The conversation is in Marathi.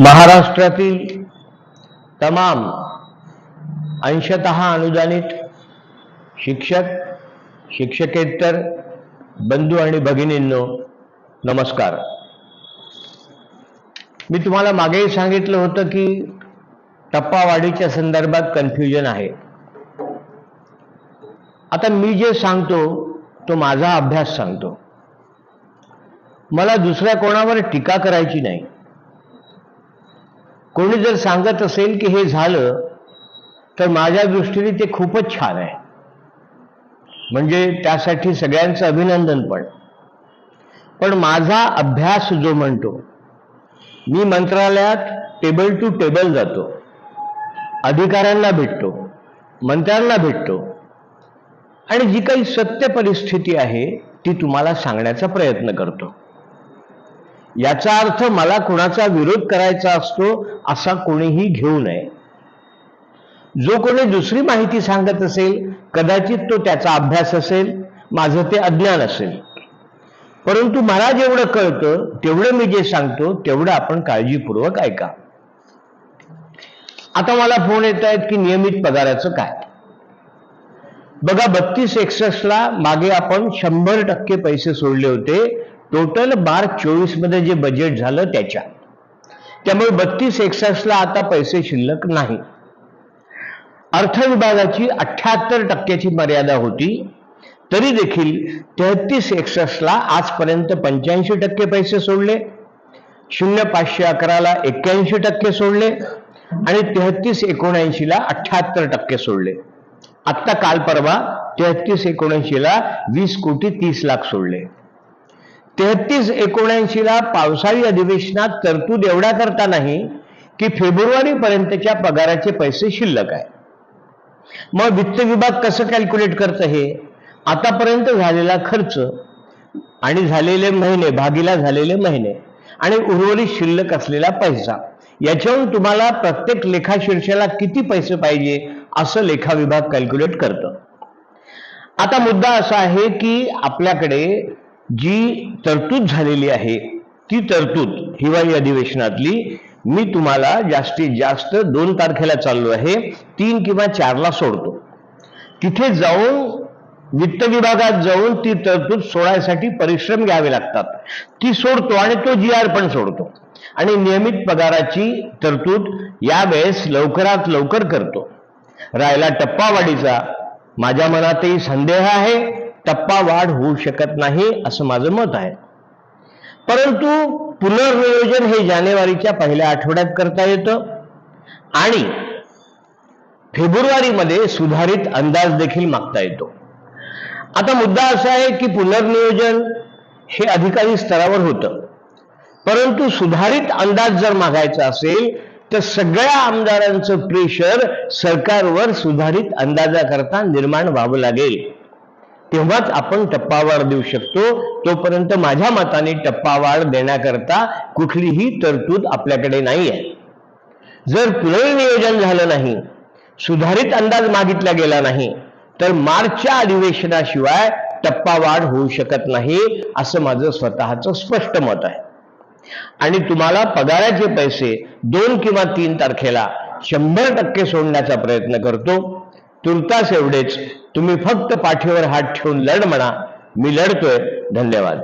महाराष्ट्रातील तमाम अंशत अनुदानित शिक्षक शिक्षकेतर बंधू आणि भगिनींनो नमस्कार. मी तुम्हाला मागेही सांगितलं होतं की टप्पावाढीच्या संदर्भात कन्फ्युजन आहे. आता मी जे सांगतो तो माझा अभ्यास सांगतो. मला दुसऱ्या कोणावर टीका करायची नाही. कोणी जर सांगत असेल की हे झालं तर माझ्या दृष्टीने ते खूपच छान आहे. म्हणजे त्यासाठी सगळ्यांचं अभिनंदन पण. पण माझा अभ्यास जो म्हणतो मी मंत्रालयात टेबल टू टेबल जातो. अधिकाऱ्यांना भेटतो मंत्र्यांना भेटतो. आणि जी काही सत्य परिस्थिती आहे ती तुम्हाला सांगण्याचा प्रयत्न करतो. याचा अर्थ मला कुणाचा विरोध करायचा असतो असा कोणीही घेऊ नये. जो कोणी दुसरी माहिती सांगत असेल कदाचित तो त्याचा अभ्यास असेल माझं ते अज्ञान असेल. परंतु मला जेवढं कळतं तेवढं मी जे सांगतो तेवढं आपण काळजीपूर्वक ऐका. आता मला फोन येत आहेत की नियमित पगाराचं काय? बघा बत्तीस एकसष्टला मागे आपण शंभर टक्के पैसे सोडले होते. टोटल बार चोवीसमध्ये जे बजेट झालं त्याच्या त्यामुळे बत्तीस एकसष्टला आता पैसे शिल्लक नाही. अर्थ विभागाची अठ्याहत्तर टक्क्याची मर्यादा होती. तरी देखील तेहतीस एकसष्टला आजपर्यंत पंच्याऐंशी टक्के पैसे सोडले. शून्य पाचशे अकराला एक्क्याऐंशी टक्के सोडले. आणि तेहतीस एकोणऐंशीला अठ्याहत्तर टक्के सोडले. आत्ता काल परवा तेहतीस एकोणऐंशीला वीस कोटी तीस लाख सोडले. तेहतीस एकोणऐंशीला पावसाळी अधिवेशनात तरतूद एवढ्या करता नाही की फेब्रुवारी पर्यंतच्या पगाराचे पैसे शिल्लक आहे. मग वित्त विभाग कसं कॅल्क्युलेट करतं हे? आतापर्यंत झालेला खर्च आणि झालेले महिने भागीला झालेले महिने आणि उर्वरित शिल्लक असलेला पैसा याच्यावरून तुम्हाला प्रत्येक लेखा शीर्षाला किती पैसे पाहिजे असं लेखा विभाग कॅल्क्युलेट करतं. आता मुद्दा असा आहे की आपल्याकडे जी तरतूद झालेली आहे ती तरतूद हिवाळी अधिवेशनातली मी तुम्हाला जास्तीत जास्त दोन तारखेला चाललो आहे तीन किंवा चारला सोडतो. तिथे जाऊन वित्त विभागात जाऊन ती तरतूद सोडायसाठी परिश्रम घ्यावे लागतात. ती सोडतो आणि तो जी आर पण सोडतो. आणि नियमित पगाराची तरतूद यावेळेस लवकरात लवकर करतो. राहिला टप्पावाढीचा माझ्या मनातही संदेह आहे. टप्पा वाढ होऊ शकत नाही असं माझं मत आहे. परंतु पुनर्नियोजन हे जानेवारीच्या पहिल्या आठवड्यात करता येतं आणि फेब्रुवारीमध्ये सुधारित अंदाज देखील मागता येतो. आता मुद्दा असा आहे की पुनर्नियोजन हे अधिकारी स्तरावर होतं. परंतु सुधारित अंदाज जर मागायचा असेल तर सगळ्या आमदारांचं प्रेशर सरकारवर सुधारित अंदाजाकरता निर्माण व्हावं लागेल. तेव्हाच आपण टप्पावाढ देऊ शकतो. तोपर्यंत माझ्या मताने टप्पावाढ देण्याकरता कुठलीही तरतूद आपल्याकडे नाही आहे जर पुनर्नियोजन झालं नाही सुधारित अंदाज मागितला गेला नाही तर मार्चच्या अधिवेशनाशिवाय टप्पावाढ होऊ शकत नाही असं माझं स्वतःचं स्पष्ट मत आहे. आणि तुम्हाला पगाराचे पैसे दोन किंवा तीन तारखेला शंभर टक्के सोडण्याचा प्रयत्न करतो. तुर्तास एवढेच. तुम्ही फक्त पाठीवर हात ठेवून लढ म्हणा. मी लढतोय. धन्यवाद.